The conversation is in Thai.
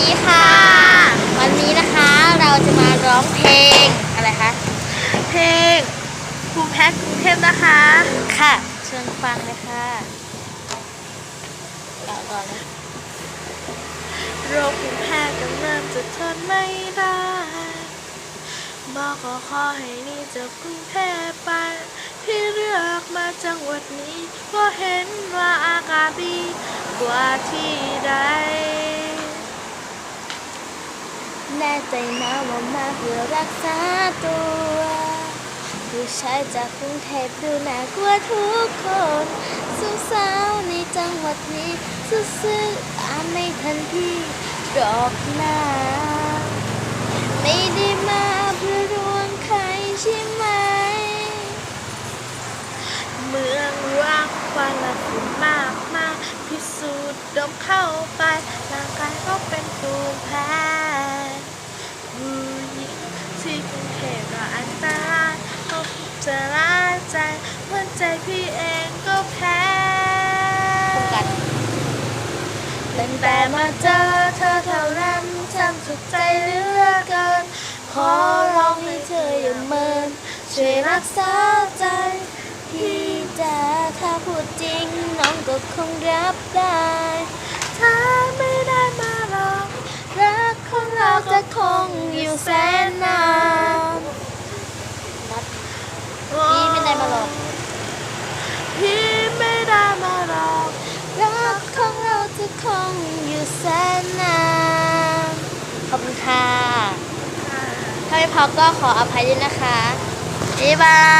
ดีค่ะ วันนี้นะคะเราจะมาร้องเพลงอะไรคะ เพลงภูมิแพ้กรุงเทพนะคะ ค่ะ เชิญฟังเลยค่ะต่อก่อนเลยโรคภูมิแพ้กำลังจะทนไม่ได้บอกขอขอให้หนี่จากกรุงเทพไปที่เลือกมาจังหวัดนี้เพราะเห็นว่าอากาศดีกว่าที่ใด แน่ใจนะว่ามาเพื่อรักษาตัว ผู้ชายจากกรุงเทพดูน่ากลัวทุกคนสาวในจังหวัดนี้ซื่อๆอ่านไม่ทันที่ดอกหน้า ไม่ได้มาเพื่อรวงใครใช่ไหม เมืองรักควันและฝุ่นมากมายพิสูจน์ดมเข้าไปร่าง ที่กรุงเทพก็อันตรายเขาจะร้ายใจเหมือใจพี่เองก็แพ้คู่กันตั้งแต่มาเจอเธอเท่านั้นฉันสุขใจเหลือเกิน ขอร้องให้เธออย่าเมินช่วยรักษาใจพี่จ๋าถ้าพูดจริงน้องก็คงรับได้ถ้าไม่ได้มาลองรักของเราจะคงอยู่แสนนานนัด พี่ไม่ได้มาหรอก พี่ไม่ได้มาหรอก รักของเราจะคงอยู่แสนนานขอบคุณค่ะ ถ้า ไม่พอก็ขออภัยด้วยนะคะบ๊ายบาย